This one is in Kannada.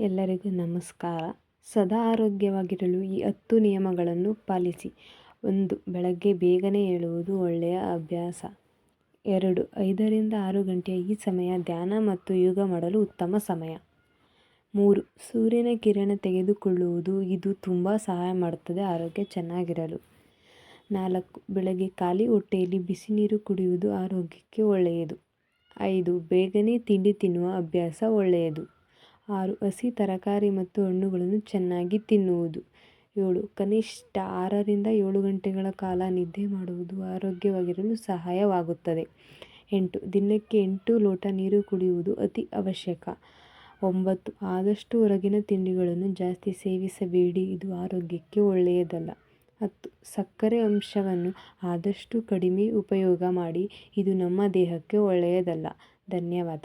ಎಲ್ಲರಿಗೂ ನಮಸ್ಕಾರ. ಸದಾ ಆರೋಗ್ಯವಾಗಿರಲು ಈ ಹತ್ತು ನಿಯಮಗಳನ್ನು ಪಾಲಿಸಿ. ಒಂದು, ಬೆಳಗ್ಗೆ ಬೇಗನೆ ಏಳುವುದು ಒಳ್ಳೆಯ ಅಭ್ಯಾಸ. ಎರಡು, ಐದರಿಂದ ಆರು ಗಂಟೆಯ ಈ ಸಮಯ ಧ್ಯಾನ ಮತ್ತು ಯೋಗ ಮಾಡಲು ಉತ್ತಮ ಸಮಯ. ಮೂರು, ಸೂರ್ಯನ ಕಿರಣ ತೆಗೆದುಕೊಳ್ಳುವುದು ಇದು ತುಂಬ ಸಹಾಯ ಮಾಡುತ್ತದೆ ಆರೋಗ್ಯ ಚೆನ್ನಾಗಿರಲು. ನಾಲ್ಕು, ಬೆಳಗ್ಗೆ ಖಾಲಿ ಹೊಟ್ಟೆಯಲ್ಲಿ ಬಿಸಿ ನೀರು ಕುಡಿಯುವುದು ಆರೋಗ್ಯಕ್ಕೆ ಒಳ್ಳೆಯದು. ಐದು, ಬೇಗನೆ ತಿಂಡಿ ತಿನ್ನುವ ಅಭ್ಯಾಸ ಒಳ್ಳೆಯದು. ಆರು ಹಸಿ ತರಕಾರಿ ಮತ್ತು ಹಣ್ಣುಗಳನ್ನು ಚೆನ್ನಾಗಿ ತಿನ್ನುವುದು. ಏಳು, ಕನಿಷ್ಠ ಆರರಿಂದ ಏಳು ಗಂಟೆಗಳ ಕಾಲ ನಿದ್ದೆ ಮಾಡುವುದು ಆರೋಗ್ಯವಾಗಿರಲು ಸಹಾಯವಾಗುತ್ತದೆ. ಎಂಟು, ದಿನಕ್ಕೆ ಎಂಟು ಲೋಟ ನೀರು ಕುಡಿಯುವುದು ಅತಿ ಅವಶ್ಯಕ. ಒಂಬತ್ತು, ಆದಷ್ಟು ಹೊರಗಿನ ತಿಂಡಿಗಳನ್ನು ಜಾಸ್ತಿ ಸೇವಿಸಬೇಡಿ, ಇದು ಆರೋಗ್ಯಕ್ಕೆ ಒಳ್ಳೆಯದಲ್ಲ. ಹತ್ತು, ಸಕ್ಕರೆ ಅಂಶವನ್ನು ಆದಷ್ಟು ಕಡಿಮೆ ಉಪಯೋಗ ಮಾಡಿ, ಇದು ನಮ್ಮ ದೇಹಕ್ಕೆ ಒಳ್ಳೆಯದಲ್ಲ. ಧನ್ಯವಾದ.